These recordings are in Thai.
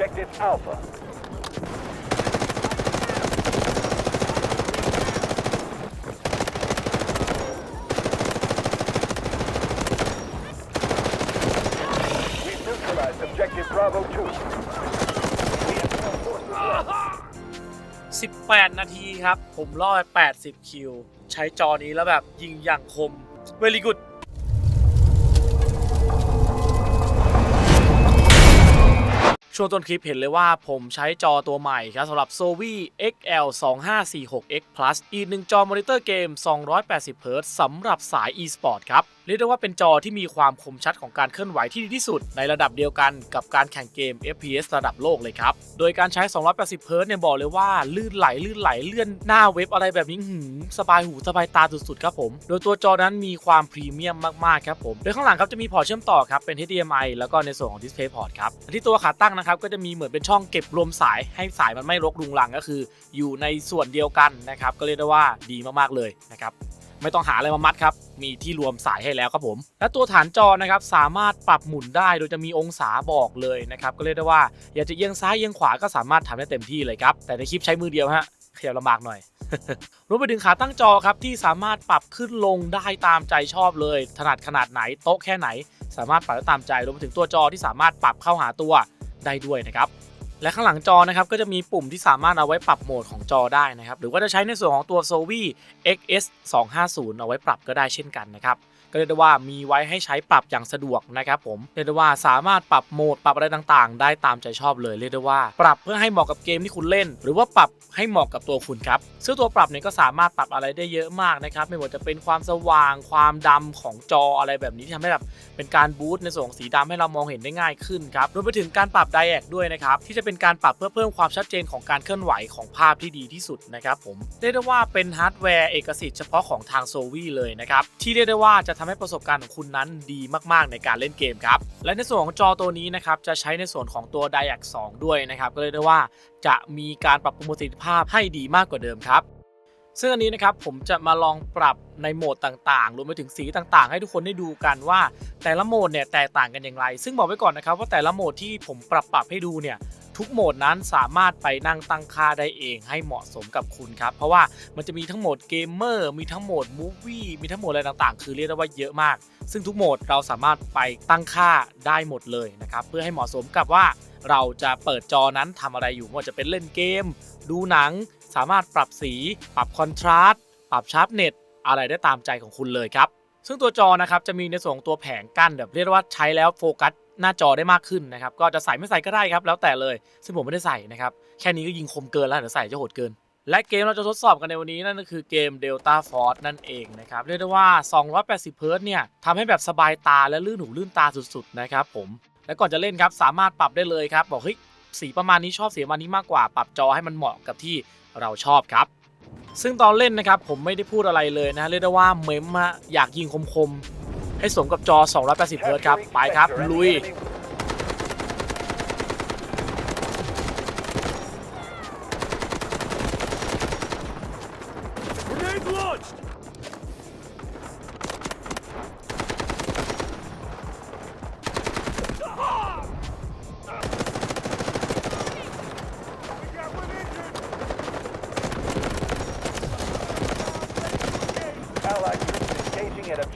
Objective Alpha. 18 นาทีครับ ผมล่อไปดสิบคิว ใช้จอนี้แล้วแบบยิงอย่างคม เวลีกุด ช่วงต้นคลิปเห็นเลยว่าผมใช้จอตัวใหม่ครับสำหรับ s o v i XL 2546X Plus อีกหนึ่งจอมอนิเตอร์เกม 280 Hz สำหรับสาย e-sport ครับเรียกได้ว่าเป็นจอที่มีความคมชัดของการเคลื่อนไหวที่ดีที่สุด ในระดับเดียวกันกับการแข่งเกม FPS ระดับโลกเลยครับ โดยการใช้ 280 Hz เนี่ยบอกเลยว่าลื่นไหลลื่นไหลเลื่อนหน้าเว็บอะไรแบบนี้หืมสบายหูสบายตาสุดๆครับผม โดยตัวจอนั้นมีความพรีเมียมมากๆครับผม โดยข้างหลังครับจะมีพอร์ตเชื่อมต่อครับเป็น HDMI แล้วก็ในส่วนของ Display Port ครับที่ตัวขาตั้งนะครับก็จะมีเหมือนเป็นช่องเก็บรวมสายให้สายมันไม่รกรุงรังก็คือ อยู่ในส่วนเดียวกันนะครับก็เรียกได้ว่าดีมากๆเลยนะครับ ไม่ต้องหาอะไรมามัดครับ มีที่รวมสายให้แล้วครับผม และตัวฐานจอนะครับสามารถปรับหมุนได้โดยจะมีองศาบอกเลยนะครับก็เรียกได้ว่าอยากจะเอียงซ้ายเอียงขวาก็สามารถทำได้เต็มที่เลยครับ แต่ในคลิปใช้มือเดียวฮะขยับลำบากหน่อยรวมไปถึงขาตั้งจอครับที่สามารถปรับขึ้นลงได้ตามใจชอบเลย ถนัดขนาดไหนโต๊ะแค่ไหน สามารถปรับได้ตามใจรวมไปถึงตัวจอที่สามารถปรับเข้าหาตัวได้ด้วยนะครับ และข้างหลังจอนะครับก็จะมีปุ่มที่สามารถเอาไว้ปรับโหมดของจอได้นะครับหรือว่าจะใช้ในส่วนของตัว s o v i XS 250เอาไว้ปรับก็ได้เช่นกันนะครับ ก็เรียกได้ว่ามีไว้ให้ใช้ปรับอย่างสะดวกนะครับผมเรียกได้ว่าสามารถปรับโหมดปรับอะไรต่างๆ ได้ตามใจชอบเลยเรียกได้ว่า ปรับเพื่อให้เหมาะกับเกมที่คุณเล่น หรือว่าปรับให้เหมาะกับตัวคุณครับซึ่งตัวปรับเนี่ยก็สามารถปรับอะไรได้เยอะมากนะครับไม่ว่าจะเป็นความสว่างความดำของจออะไรแบบนี้ที่ทำให้แบบเป็นการบูสต์ในส่วนของสีดำให้เรามองเห็นได้ง่ายขึ้นครับรวมไปถึงการปรับไดแอกด้วยนะครับที่จะเป็นการปรับเพื่อเพิ่มความชัดเจนของการเคลื่อนไหวของภาพที่ดีที่สุดนะครับผมเรียกได้ว่าเป็นฮาร์ดแวร์เอกสิทธิ์เฉพาะของทางโซวีเลยนะครับที่เรียกได้ว่าจะทำให้ประสบการณ์ของคุณนั้นดีมากๆในการเล่นเกมครับ และในส่วนของจอตัวนี้นะครับจะใช้ในส่วนของตัว d i a c 2ด้วยนะครับก็เรียได้ว่าจะมีการปรับปรุงประสิทธิภาพให้ดีมากกว่าเดิมครับซึ่งอันนี้นะครับผมจะมาลองปรับในโหมดต่างๆ รวมไปถึงสีต่างๆ ให้ทุกคนได้ดูกันว่าแต่ละโหมดเนี่ยแตกต่างกันอย่างไร ซึ่งบอกไว้ก่อนนะครับว่าแต่ละโหมดที่ผมปรับปรับให้ดูเนี่ย ทุกโหมดนั้นสามารถไปนั่งตั้งค่าได้เองให้เหมาะสมกับคุณครับ เพราะว่ามันจะมีทั้งโหมดเกมเมอร์ มีทั้งโหมดมูฟวี่ มีทั้งโหมดอะไรต่างๆ คือเรียกได้ว่าเยอะมาก ซึ่งทุกโหมดเราสามารถไปตั้งค่าได้หมดเลยนะครับ เพื่อให้เหมาะสมกับว่าเราจะเปิดจอนั้นทำอะไรอยู่ว่าจะเป็นเล่นเกม ดูหนัง สามารถปรับสี ปรับคอนทราสต์ ปรับชาร์ปเน็ต อะไรได้ตามใจของคุณเลยครับ ซึ่งตัวจอนะครับจะมีในส่วนของตัวแผงกั้นแบบเรียกว่าใช้แล้วโฟกัส หน้าจอได้มากขึ้นนะครับ ก็จะใส่ไม่ใส่ก็ได้ครับ แล้วแต่เลย ซึ่งผมไม่ได้ใส่นะครับ แค่นี้ก็ยิงคมเกินแล้วเดี๋ยวใส่จะโหดเกิน และเกมเราจะทดสอบกันในวันนี้นั่นก็คือเกม Delta Force นั่นเองนะครับ เรียกได้ว่า 280 Hz เนี่ยทำให้แบบสบายตาและลื่นหูลื่นตาสุดๆนะครับผม และก่อนจะเล่นครับสามารถปรับได้เลยครับ บอกเฮ้ยสีประมาณนี้ชอบสีประมาณนี้มากกว่า ปรับจอให้มันเหมาะกับที่เราชอบครับ ซึ่งตอนเล่นนะครับผมไม่ได้พูดอะไรเลยนะเรียกได้ว่าเมมอะอยากยิงคมๆ ให้สมกับจอ 280 เฮิร์ตซ์ครับ ไปครับ ลุย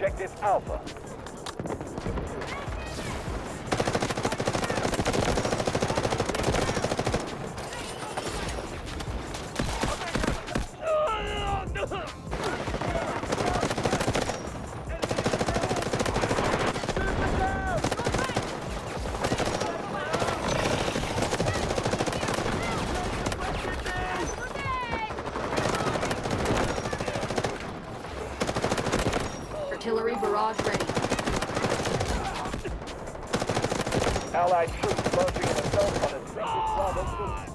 objective Alpha. Allied troops launching an assault on objective Bravo 2.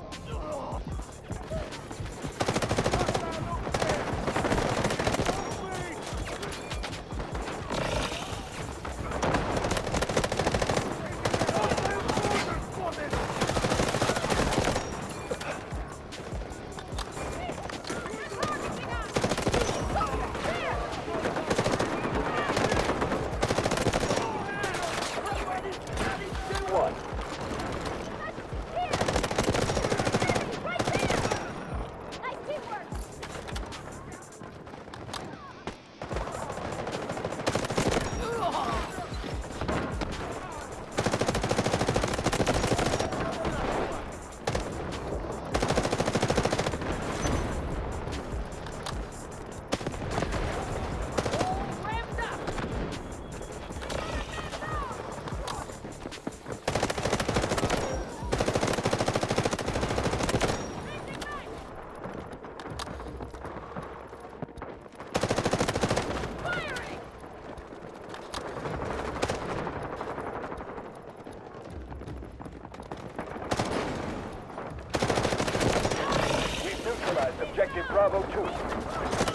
Bravo 2.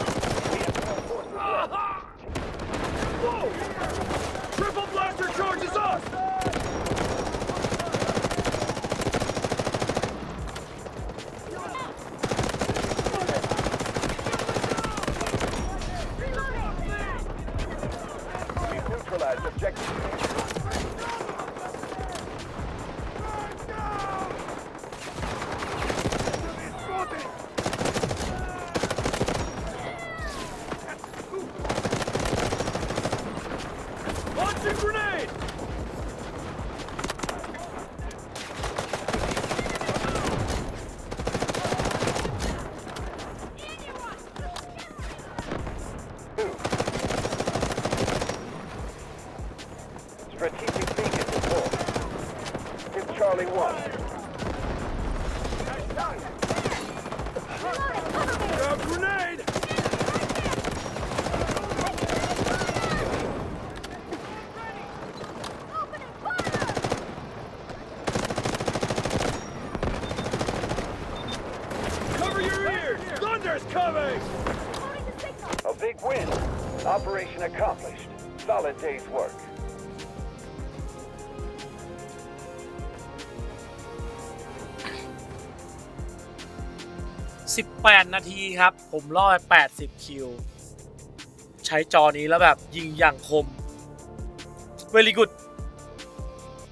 Grenade! Strategic beacon deployed. Hit Charlie 1. Big win. Operation accomplished. Solid day's work. 18 นาทีครับ ผมล่อไป80 คิว ใช้จอนี้แล้วแบบยิงอย่างคม very good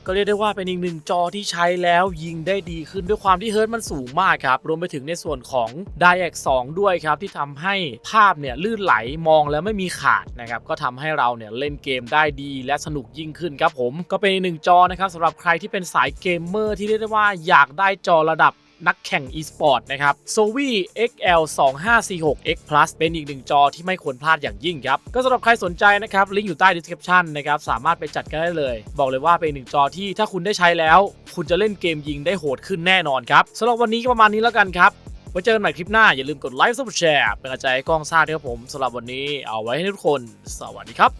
ก็เรียกได้ว่าเป็นอีกหนึ่งจอที่ใช้แล้วยิงได้ดีขึ้นด้วยความที่เฮิร์ตมันสูงมากครับ รวมไปถึงในส่วนของ d i a c 2ด้วยครับ ที่ทำให้ภาพเนี่ยลื่นไหลมองแล้วไม่มีขาดนะครับ ก็ทำให้เราเนี่ยเล่นเกมได้ดีและสนุกยิ่งขึ้นครับผม ก็เป็นอีกหนึ่งจอนะครับสำหรับใครที่เป็นสายเกมเมอร์ที่เรียกได้ว่าอยากได้จอระดับ นักแข่ง e-sport นะครับ s o v i XL 2546 X Plus เป็นอีกหนึ่งจอที่ไม่ควรพลาดอย่างยิ่งครับ ก็สำหรับใครสนใจนะครับ ลิงก์อยู่ใต้ description นะครับ สามารถไปจัดกันได้เลย บอกเลยว่าเป็นหนึ่งจอที่ถ้าคุณได้ใช้แล้ว คุณจะเล่นเกมยิงได้โหดขึ้นแน่นอนครับสำหรับวันนี้ก็ประมาณนี้แล้วกันครับไว้เจอกันใหม่คลิปหน้า อย่าลืมกดไลค์ subscribe เป็นกำลังใจให้กล้องซ่าด้วยครับผมสำหรับวันนี้เอาไว้ให้ทุกคน สวัสดีครับ